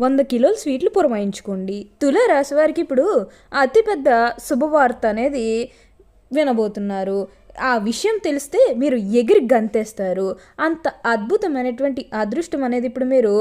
వంద కిలోల స్వీట్లు పురమాయించుకోండి. తుల రాశి వారికి ఇప్పుడు అతిపెద్ద శుభవార్త అనేది వినబోతున్నారు. ఆ విషయం తెలిస్తే మీరు ఎగిరి గంతేస్తారు. అంత అద్భుతమైనటువంటి అదృష్టం అనేది ఇప్పుడు మీరు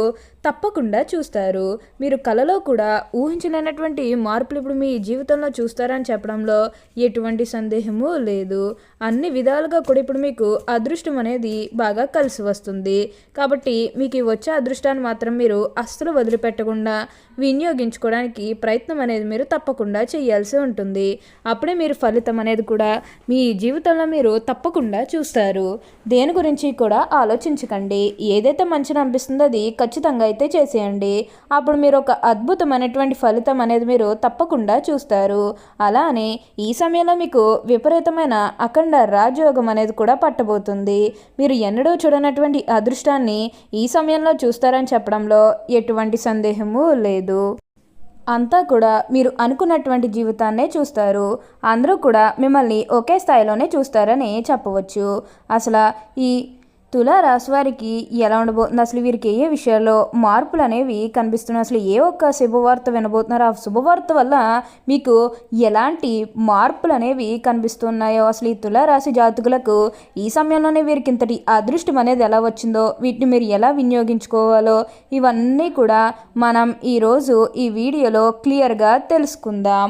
తప్పకుండా చూస్తారు. మీరు కలలో కూడా ఊహించలేనటువంటి మార్పులు ఇప్పుడు మీ జీవితంలో చూస్తారని చెప్పడంలో ఎటువంటి సందేహము లేదు. అన్ని విధాలుగా కూడా ఇప్పుడు మీకు అదృష్టం అనేది బాగా కలిసి వస్తుంది. కాబట్టి మీకు వచ్చే అదృష్టాన్ని మాత్రం మీరు అస్సలు వదిలిపెట్టకుండా వినియోగించుకోవడానికి ప్రయత్నం అనేది మీరు తప్పకుండా చేయాల్సి ఉంటుంది. అప్పుడే మీరు ఫలితం అనేది కూడా మీ జీవితంలో మీరు తప్పకుండా చూస్తారు. దేని గురించి కూడా ఆలోచించకండి. ఏదైతే మంచిని అనిపిస్తుందో అది ఖచ్చితంగా అయితే చేసేయండి. అప్పుడు మీరు ఒక అద్భుతమైనటువంటి ఫలితం అనేది మీరు తప్పకుండా చూస్తారు. అలానే ఈ సమయంలో మీకు విపరీతమైన అఖండ రాజయోగం అనేది కూడా పట్టబోతుంది. మీరు ఎన్నడూ చూడనటువంటి అదృష్టాన్ని ఈ సమయంలో చూస్తారని చెప్పడంలో ఎటువంటి సందేహము లేదు. అంతా కూడా మీరు అనుకున్నటువంటి జీవితాన్నే చూస్తారు. అందరూ కూడా మిమ్మల్ని ఒకే స్థాయిలోనే చూస్తారని చెప్పవచ్చు. అసలు ఈ తులారాశివారికి రాశి వారికి ఎలా ఉండబోతుంది? అసలు వీరికి ఏ విషయాల్లో మార్పులు అనేవి కనిపిస్తున్నాయి? అసలు ఏ ఒక్క శుభవార్త వినబోతున్నారు? ఆ శుభవార్త వల్ల మీకు ఎలాంటి మార్పులు అనేవి కనిపిస్తున్నాయో? అసలు ఈ తులారాశి జాతకులకు ఈ సమయంలోనే వీరికి ఇంతటి అదృష్టం అనేది ఎలా వచ్చిందో? వీటిని మీరు ఎలా వినియోగించుకోవాలో? ఇవన్నీ కూడా మనం ఈరోజు ఈ వీడియోలో క్లియర్గా తెలుసుకుందాం.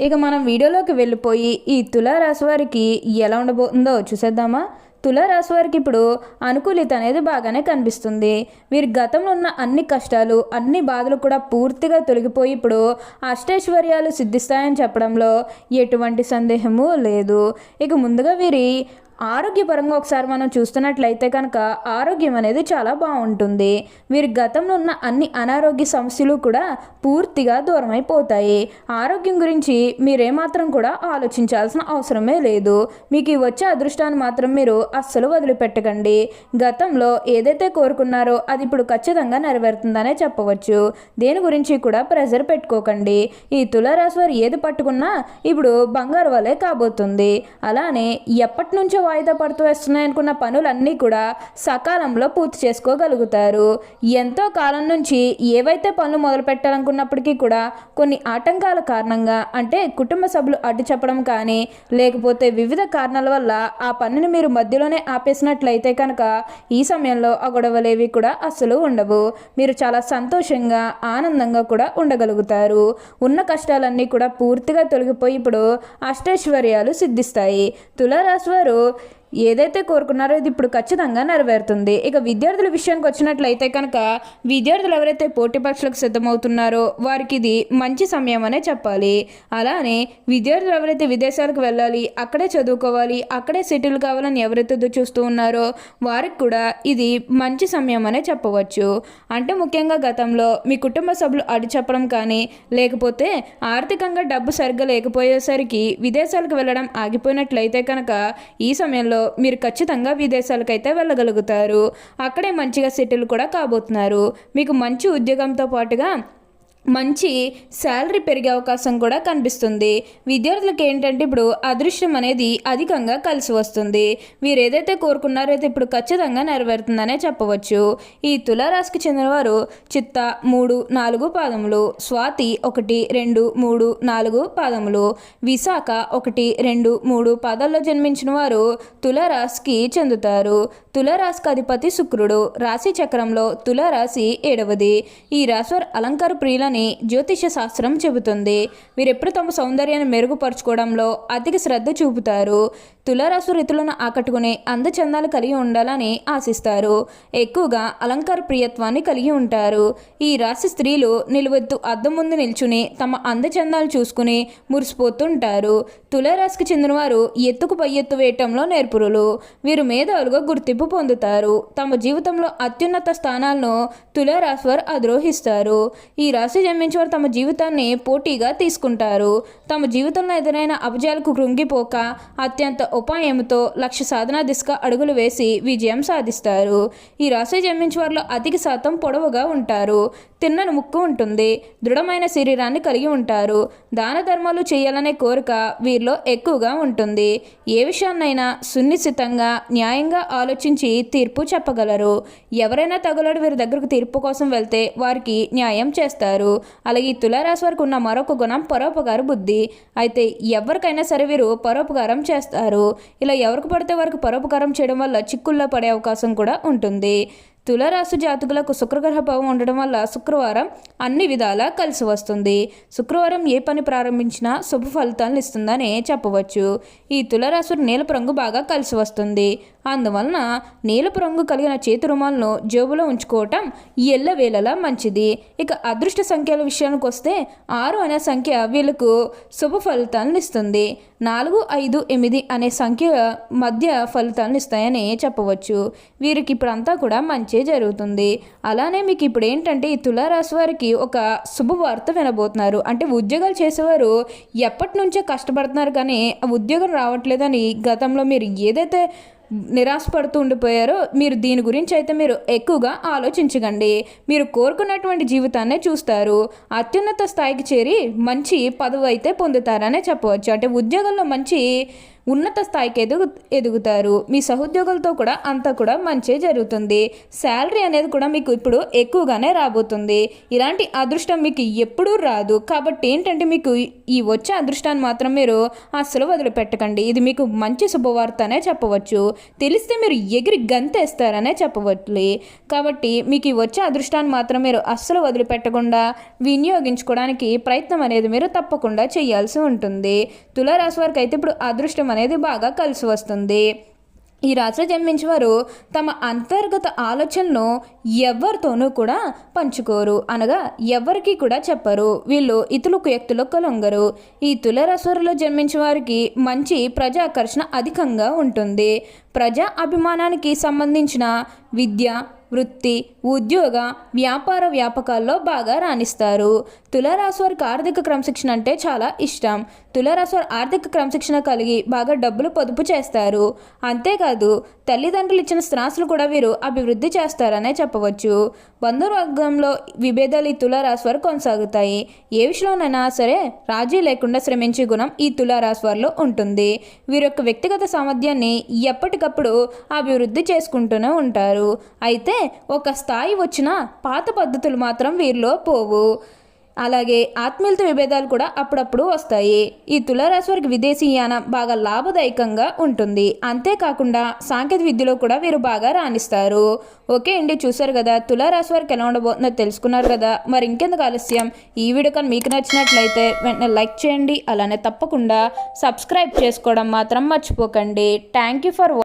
ఇక మనం వీడియోలోకి వెళ్ళిపోయి ఈ తులారాశి వారికి ఎలా ఉండబోతుందో చూసేద్దామా? తులారాశి వారికి ఇప్పుడు అనుకూలిత అనేది బాగానే కనిపిస్తుంది. వీరి గతంలో ఉన్న అన్ని కష్టాలు అన్ని బాధలు కూడా పూర్తిగా తొలగిపోయి ఇప్పుడు అష్టైశ్వర్యాలు సిద్ధిస్తాయని చెప్పడంలో ఎటువంటి సందేహము లేదు. ఇక ముందుగా వీరి ఆరోగ్యపరంగా ఒకసారి మనం చూస్తున్నట్లయితే కనుక ఆరోగ్యం అనేది చాలా బాగుంటుంది. వీరి గతంలో ఉన్న అన్ని అనారోగ్య సమస్యలు కూడా పూర్తిగా దూరం అయిపోతాయి ఆరోగ్యం గురించి మీరేమాత్రం కూడా ఆలోచించాల్సిన అవసరమే లేదు. మీకు ఈ వచ్చే అదృష్టాన్ని మాత్రం మీరు అస్సలు వదిలిపెట్టకండి. గతంలో ఏదైతే కోరుకున్నారో అది ఇప్పుడు ఖచ్చితంగా నెరవేరుతుందనే చెప్పవచ్చు. దేని గురించి కూడా ప్రెజర్ పెట్టుకోకండి. ఈ తులారాశి వారు ఏది పట్టుకున్నా ఇప్పుడు బంగారు వలె కాబోతుంది. అలానే ఎప్పటి నుంచో వాయిదా పడుతూ వస్తున్నాయనుకున్న పనులన్నీ కూడా సకాలంలో పూర్తి చేసుకోగలుగుతారు. ఎంతో కాలం నుంచి ఏవైతే పనులు మొదలు పెట్టాలనుకున్నప్పటికీ కూడా కొన్ని ఆటంకాల కారణంగా అంటే కుటుంబ సభ్యులు అడ్డు చెప్పడం కానీ లేకపోతే వివిధ కారణాల వల్ల ఆ పనిని మీరు మధ్యలోనే ఆపేసినట్లయితే కనుక ఈ సమయంలో ఆ గొడవలేవి కూడా అస్సలు ఉండవు. మీరు చాలా సంతోషంగా ఆనందంగా కూడా ఉండగలుగుతారు. ఉన్న కష్టాలన్నీ కూడా పూర్తిగా తొలగిపోయి ఇప్పుడు అష్టైశ్వర్యాలు సిద్ధిస్తాయి. తులారాశి వారు ఏదైతే కోరుకున్నారో ఇది ఇప్పుడు ఖచ్చితంగా నెరవేరుతుంది. ఇక విద్యార్థుల విషయానికి వచ్చినట్లయితే కనుక విద్యార్థులు ఎవరైతే పోటీ పరీక్షలకు సిద్ధమవుతున్నారో వారికి ఇది మంచి సమయం అనే చెప్పాలి. అలానే విద్యార్థులు ఎవరైతే విదేశాలకు వెళ్ళాలి అక్కడే చదువుకోవాలి అక్కడే సెటిల్ కావాలని ఎవరైతే చూస్తూ ఉన్నారో వారికి కూడా ఇది మంచి సమయం అనే చెప్పవచ్చు. అంటే ముఖ్యంగా గతంలో మీ కుటుంబ సభ్యులు అడి చెప్పడం కానీ లేకపోతే ఆర్థికంగా డబ్బు సరిగ్గా లేకపోయేసరికి విదేశాలకు వెళ్ళడం ఆగిపోయినట్లయితే కనుక ఈ సమయంలో మీరు ఖచ్చితంగా విదేశాలకైతే వెళ్ళగలుగుతారు. అక్కడే మంచిగా సెటిల్ కూడా కాబోతున్నారు. మీకు మంచి ఉద్యోగంతో పాటుగా మంచి శాలరీ పెరిగే అవకాశం కూడా కనిపిస్తుంది. విద్యార్థులకు ఏంటంటే ఇప్పుడు అదృష్టం అనేది అధికంగా కలిసి వస్తుంది. వీరు ఏదైతే కోరుకున్నారో అయితే ఇప్పుడు ఖచ్చితంగా నెరవేరుతుందనే చెప్పవచ్చు. ఈ తులారాశికి చెందినవారు చిత్త మూడు నాలుగు పాదములు స్వాతి ఒకటి రెండు మూడు నాలుగు పాదములు విశాఖ ఒకటి రెండు మూడు పాదాల్లో జన్మించిన వారు తులారాశికి చెందుతారు. తులారాశికి అధిపతి శుక్రుడు రాశి చక్రంలో తులారాశి ఏడవది. ఈ రాశి అలంకార ప్రియుల అని జ్యోతిష శాస్త్రం చెబుతుంది. వీరెప్పుడు తమ సౌందర్యాన్ని మెరుగుపరచుకోవడంలో అధిక శ్రద్ధ చూపుతారు. తులారాసు రీతులను ఆకట్టుకునే అందచందాలు కలిగి ఉండాలని ఆశిస్తారు. ఎక్కువగా అలంకార ప్రియత్వాన్ని కలిగి ఉంటారు. ఈ రాశి స్త్రీలు నిలువెత్తు అద్దం ముందు నిల్చుని తమ అందచందాలు చూసుకుని మురిసిపోతుంటారు. తులారాశికి చెందినవారు ఎత్తుకు పై ఎత్తు వేయటంలో నేర్పురులు. వీరు మేధావులుగా గుర్తింపు పొందుతారు. తమ జీవితంలో అత్యున్నత స్థానాలను తులారాశి వారు అధిరోహిస్తారు. ఈ రాశి జన్మించిన వారు తమ జీవితాన్ని పోటీగా తీసుకుంటారు. తమ జీవితంలో ఎదురైన అపజయాలకు కృంగిపోక అత్యంత ఉపాయంతో లక్ష్య సాధన దిశగా అడుగులు వేసి విజయం సాధిస్తారు. ఈ రాశి జన్మించిన వారిలో అధిక శాతం పొడవుగా ఉంటారు. తిన్నని ముక్కు ఉంటుంది. దృఢమైన శరీరాన్ని కలిగి ఉంటారు. దాన ధర్మాలు చేయాలనే కోరిక వీరిలో ఎక్కువగా ఉంటుంది. ఏ విషయాన్నైనా సునిశ్చితంగా న్యాయంగా ఆలోచించి తీర్పు చెప్పగలరు. ఎవరైనా తగులడు వీరి దగ్గరకు తీర్పు కోసం వెళ్తే వారికి న్యాయం చేస్తారు. అలాగే ఈ తులారాశి వారికి ఉన్న మరొక గుణం పరోపకార బుద్ధి. అయితే ఎవరికైనా సరే వీరు పరోపకారం చేస్తారు. ఇలా ఎవరికి పడితే వారికి పరోపకారం చేయడం వల్ల చిక్కుల్లో పడే అవకాశం కూడా ఉంటుంది. తులారాశి జాతకులకు శుక్రగ్రహ భావం ఉండడం వల్ల శుక్రవారం అన్ని విధాలా కలిసి వస్తుంది. శుక్రవారం ఏ పని ప్రారంభించినా శుభ ఫలితాలను ఇస్తుందని చెప్పవచ్చు. ఈ తులారాశి నీలపు రంగు బాగా కలిసి వస్తుంది. అందువలన నీలపు రంగు కలిగిన చేతి రుమాలను జేబులో ఉంచుకోవటం ఎల్లవేళలా మంచిది. ఇక అదృష్ట సంఖ్యల విషయానికి వస్తే ఆరు అనే సంఖ్య వీళ్ళకు శుభ ఫలితాలను ఇస్తుంది. నాలుగు ఐదు ఎనిమిది అనే సంఖ్య మధ్య ఫలితాలను ఇస్తాయని చెప్పవచ్చు. వీరికి ఇప్పుడంతా కూడా మంచి జరుగుతుంది. అలానే మీకు ఇప్పుడు ఏంటంటే ఈ తులారాశి వారికి ఒక శుభవార్త వినబోతున్నారు. అంటే ఉద్యోగాలు చేసేవారు ఎప్పటి నుంచో కష్టపడుతున్నారు కానీ ఆ ఉద్యోగం రావట్లేదని గతంలో మీరు ఏదైతే నిరాశపడుతూ ఉండిపోయారో మీరు దీని గురించి అయితే మీరు ఎక్కువగా ఆలోచించకండి. మీరు కోరుకున్నటువంటి జీవితాన్నే చూస్తారు. అత్యున్నత స్థాయికి చేరి మంచి పదవి అయితే పొందుతారనే చెప్పవచ్చు. అంటే ఉద్యోగంలో మంచి ఉన్నత స్థాయికి ఎదుగు ఎదుగుతారు. మీ సహోద్యోగులతో కూడా అంతా కూడా మంచి జరుగుతుంది. శాలరీ అనేది కూడా మీకు ఇప్పుడు ఎక్కువగానే రాబోతుంది. ఇలాంటి అదృష్టం మీకు ఎప్పుడూ రాదు. కాబట్టి ఏంటంటే మీకు ఈ వచ్చే అదృష్టాన్ని మాత్రం మీరు అస్సలు వదిలిపెట్టకండి. ఇది మీకు మంచి శుభవార్త అనే చెప్పవచ్చు. తెలిస్తే మీరు ఎగిరి గంతేస్తారనే చెప్పవచ్చు కాబట్టి మీకు ఈ వచ్చే అదృష్టాన్ని మాత్రం మీరు అస్సలు వదిలిపెట్టకుండా వినియోగించుకోవడానికి ప్రయత్నం అనేది మీరు తప్పకుండా చేయాల్సి ఉంటుంది. తులారాశి వారికి అయితే ఇప్పుడు అదృష్టం అనేది బాగా కలిసి వస్తుంది. ఈ రాశి జన్మించేవారు తమ అంతర్గత ఆలోచనను ఎవరితోనూ కూడా పంచుకోరు. అనగా ఎవరికి కూడా చెప్పరు. వీళ్ళు ఇతరులకు వ్యక్తులకు కలొంగరు. ఈ తులరాశిలో జన్మించిన వారికి మంచి ప్రజాకర్షణ అధికంగా ఉంటుంది. ప్రజా అభిమానానికి సంబంధించిన విద్య వృత్తి ఉద్యోగ వ్యాపార వ్యాపకాల్లో బాగా రాణిస్తారు. తులారాశి వారికి ఆర్థిక క్రమశిక్షణ అంటే చాలా ఇష్టం. తులారాశివారు ఆర్థిక క్రమశిక్షణ కలిగి బాగా డబ్బులు పొదుపు చేస్తారు. అంతేకాదు తల్లిదండ్రులు ఇచ్చిన స్థిరాస్తులు కూడా వీరు అభివృద్ధి చేస్తారనే చెప్పవచ్చు. బంధువర్గంలో విభేదాలు ఈ తులారాశి వారు కొనసాగుతాయి. ఏ విషయంలోనైనా సరే రాజీ లేకుండా శ్రమించే గుణం ఈ తులారాశివారిలో ఉంటుంది. వీరి యొక్క వ్యక్తిగత సామర్థ్యాన్ని ఎప్పటికప్పుడు అభివృద్ధి చేసుకుంటూనే ఉంటారు. అయితే ఒక స్థాయి వచ్చిన పాత పద్ధతులు మాత్రం వీరిలో పోవు. అలాగే ఆత్మీయత విభేదాలు కూడా అప్పుడప్పుడు వస్తాయి. ఈ తులారాశి వారికి విదేశీయాన బాగా లాభదాయకంగా ఉంటుంది. అంతేకాకుండా సాంకేతిక విద్యలో కూడా వీరు బాగా రాణిస్తారు. ఓకే అండి చూశారు కదా తులారాశి వారికి ఎలా ఉండబోతుందో తెలుసుకున్నారు కదా. మరి ఇంకెందుకు ఆలస్యం? ఈ వీడియో కానీ మీకు నచ్చినట్లయితే వెంటనే లైక్ చేయండి. అలానే తప్పకుండా సబ్స్క్రైబ్ చేసుకోవడం మాత్రం మర్చిపోకండి. Thank you for